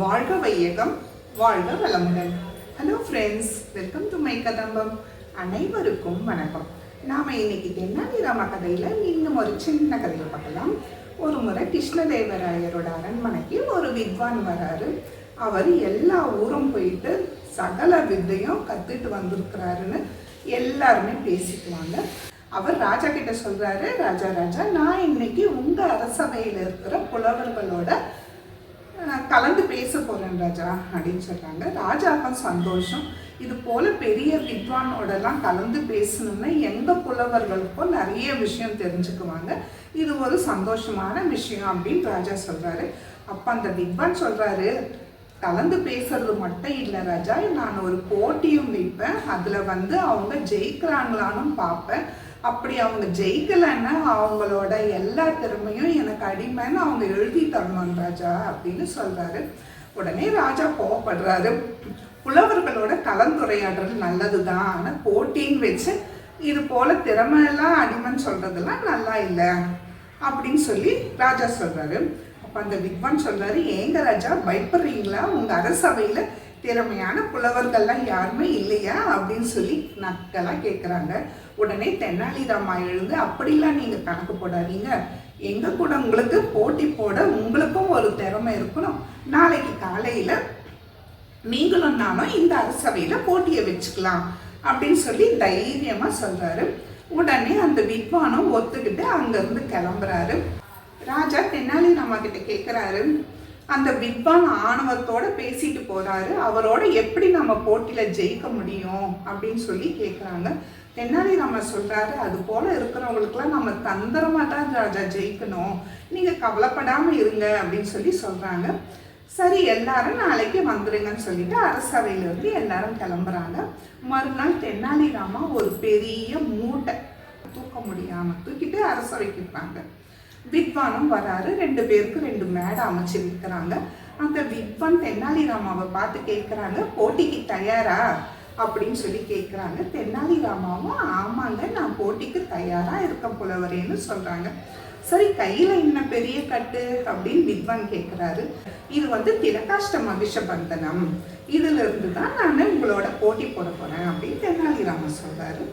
வாழ்க வையகம் வாழ்க வளமுடன். Hello friends welcome to my Kadambam அனைவருக்கும் வணக்கம். நாம இன்னைக்கு தென்னாலிராம கதையில் இன்னும் ஒரு சின்ன கதையை பார்க்கலாம். ஒரு முறை கிருஷ்ணதேவராயரோட அரண்மனைக்கு ஒரு வித்வான் வராரு. அவர் எல்லா ஊரும் போயிட்டு சகல வித்தையும் கற்றுட்டு வந்திருக்கிறாருன்னு எல்லாருமே பேசிக்குவாங்க அவர் ராஜா கிட்ட சொல்கிறாரு ராஜா ராஜா நான் இன்னைக்கு உங்கள் அரசவையில் இருக்கிற புலவர்களோட நான் கலந்து பேச போகிறேன் ராஜா அப்படின்னு சொல்கிறாங்க ராஜாக்கும் சந்தோஷம். இது போல பெரிய வித்வானோடலாம் கலந்து பேசணும்னா எந்த புலவர்களுக்கும் நிறைய விஷயம் தெரிஞ்சுக்குவாங்க. இது ஒரு சந்தோஷமான விஷயம் அப்படின்னு ராஜா சொல்கிறாரு அப்போ அந்த வித்வான் சொல்கிறாரு கலந்து பேசுறது மட்டும் இல்லை ராஜா. நான் ஒரு போட்டியும் வைப்பேன். அதில் வந்து அவங்க ஜெயிக்கிறாங்களான்னு பார்ப்பேன். அப்படி அவங்க ஜெயிக்கலைன்னா அவங்களோட எல்லா திறமையும் எனக்கு அடிமைன்னு அவங்க எழுதி தரணும் ராஜா அப்படின்னு சொல்கிறாரு உடனே ராஜா கோவப்படுறாரு. புலவர்களோட கலந்துரையாடுறது நல்லது தான் ஆனால் போட்டின்னு வச்சு இது போல திறமையெல்லாம் அடிமைன்னு சொல்றதெல்லாம் நல்லா இல்லை அப்படின்னு சொல்லி ராஜா சொல்கிறாரு அப்போ அந்த வித்வான் சொல்கிறாரு ஏங்க ராஜா பயப்படுறீங்களா? உங்கள் அரசவையில் திறமையான புலவர்கள்லாம் யாருமே இல்லையா அப்படின்னு சொல்லி நக்கெல்லாம் கேட்குறாங்க உடனே தென்னாலிராமா எழுந்து அப்படிலாம் நீங்கள் கணக்கு போடாதீங்க. எங்கள் கூட உங்களுக்கு போட்டி போட உங்களுக்கும் ஒரு திறமை இருக்கணும். நாளைக்கு காலையில் நீங்களும் நானும் இந்த அரசவையில் போட்டியை வச்சுக்கலாம். அப்படின்னு சொல்லி தைரியமாக சொல்கிறாரு உடனே அந்த வித்வானும் ஒத்துக்கிட்டு அங்கேருந்து கிளம்புறாரு. ராஜா தெனாலிராமா கிட்ட கேட்குறாரு அந்த வித்வான் ஆணவத்தோட பேசிட்டு போறாரு. அவரோட எப்படி நம்ம போட்டியில ஜெயிக்க முடியும் அப்படின்னு சொல்லி கேக்குறாங்க. தென்னாலிராமன் சொல்றாரு அது போல இருக்கிறவங்களுக்குலாம் நம்ம தந்திரமா தான் ராஜா ஜெயிக்கணும். நீங்க கவலைப்படாம இருங்க அப்படின்னு சொல்லி சொல்றாங்க. சரி எல்லாரும் நாளைக்கு வந்துருங்கன்னு சொல்லிட்டு அரசவையில இருந்து எல்லாரும் கிளம்புறாங்க. மறுநாள் தென்னாலிராமா ஒரு பெரிய மூட்டை தூக்க முடியாம தூக்கிட்டு அரசவைக்கு இருப்பாங்க வித்வானும் வராரு. ரெண்டு பேருக்கு ரெண்டு மேடை அமைச்சு விற்கிறாங்க அந்த வித்வான் தென்னாலிராமாவை பார்த்து கேட்குறாங்க போட்டிக்கு தயாரா? அப்படின்னு சொல்லி கேட்குறாங்க. தென்னாலிராமாவும் ஆமாங்க நான் போட்டிக்கு தயாராக இருக்கேன் புலவரேன்னு சொல்கிறாங்க சரி கையில் என்ன பெரிய கட்டு? அப்படின்னு வித்வான் கேட்குறாரு. இது வந்து திலகாஷ்ட மகிஷ பந்தனம் இதுல இருந்து தான் நான் உங்களோட போட்டி போட போறேன் அப்படின்னு தென்னாலிராமன் சொல்கிறாரு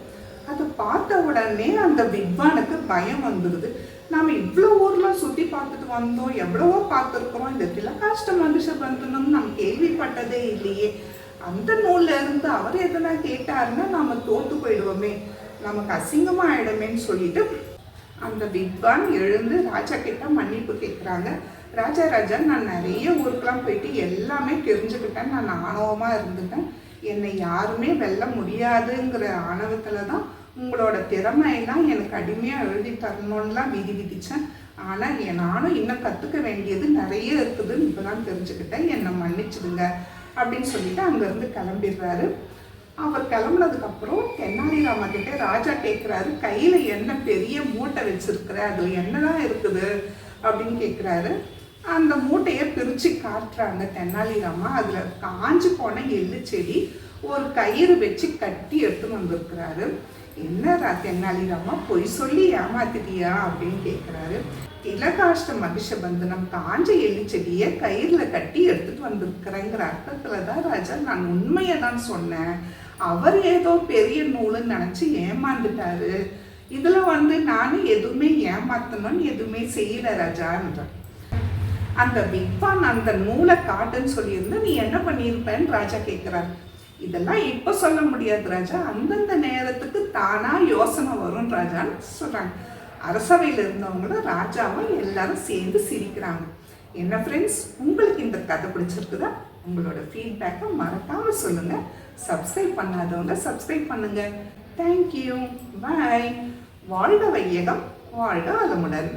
அதை பார்த்த உடனே அந்த வித்வானுக்கு பயம் வந்துடுது நாம இவ்வளோ ஊர்லாம் சுற்றி பார்த்துட்டு வந்தோம் எவ்வளவோ பார்த்துருக்குறோம் இந்த திலகாஷ்ட மனுஷ பந்தனம் நம்ம கேள்விப்பட்டதே இல்லையே. அந்த நூல்ல இருந்து அவர் எதனா கேட்டாருன்னா நாம தோத்து போயிடுவோமே நமக்கு அசிங்கமா ஆயிடுமேன்னு சொல்லிட்டு அந்த வித்வான் எழுந்து ராஜா கிட்ட மன்னிப்பு கேட்குறாங்க ராஜா ராஜா நான் நிறைய ஊருக்கெல்லாம் போயிட்டு எல்லாமே தெரிஞ்சுக்கிட்டேன். நான் ஆணவமாக இருந்துட்டேன். என்னை யாருமே வெல்ல முடியாதுங்கிற ஆணவத்தில் தான் உங்களோட திறமையெல்லாம் எனக்கு அடிமையாக எழுதி தரணும்லாம் விதி விதித்தேன் ஆனால் என் நானும் இன்னும் கற்றுக்க வேண்டியது நிறைய இருக்குதுன்னு இப்பதான் தெரிஞ்சுக்கிட்டேன். என்னை மன்னிச்சிடுங்க அப்படின்னு சொல்லிட்டு அங்கேருந்து கிளம்பிடுறாரு. அவர் கிளம்புனதுக்கப்புறம் தென்னாலிராம ராஜா கேட்குறாரு கையில் என்ன பெரிய மூட்டை வச்சிருக்கிற? அது என்னதான் இருக்குது? அப்படின்னு கேட்குறாரு அந்த மூட்டையை பிரித்து காட்டுறாங்க தென்னாலிராமா அதில் காஞ்சு போன எள்ளு செடி ஒரு கயிறு வச்சு கட்டி எடுத்துன்னு வந்திருக்கிறாரு. என்னடா தென்னாலிராமா பொய் சொல்லி ஏமாத்திட்டியா அப்படின்னு கேட்குறாரு திலகாஷ்ட மகிஷபந்தனம் காஞ்ச எள்ளு செடியை கட்டி எடுத்துட்டு வந்திருக்கிறேங்கிற அர்த்தத்தில் தான் ராஜா நான் உண்மையை தான் சொன்னேன். அவர் ஏதோ பெரிய நூலுன்னு நினச்சி ஏமாந்துட்டாரு. இதில் வந்து நானும் எதுவுமே ஏமாத்தணும்னு எதுவுமே செய்யல ராஜான்றேன் அந்த வித்வான் அந்த நூலை காட்டுன்னு சொல்லியிருந்தா நீ என்ன பண்ணியிருப்பேன்னு ராஜா கேட்குறாரு. இதெல்லாம் இப்போ சொல்ல முடியாது ராஜா. அந்தந்த நேரத்துக்கு தானா யோசனை வரும் ராஜான்னு சொல்கிறாங்க அரசவையில் இருந்தவங்களும் ராஜாவும் எல்லாரும் சேர்ந்து சிரிக்கிறாங்க. என்ன ஃப்ரெண்ட்ஸ் உங்களுக்கு இந்த கதை பிடிச்சிருக்குதா? உங்களோட ஃபீட்பேக்கை மறக்காமல் சொல்லுங்கள் சப்ஸ்கிரைப் பண்ணாதவங்க சப்ஸ்கிரைப் பண்ணுங்கள் தேங்க்யூ பாய் வாழ்க வையகம். வாழ்க வளமுடன்.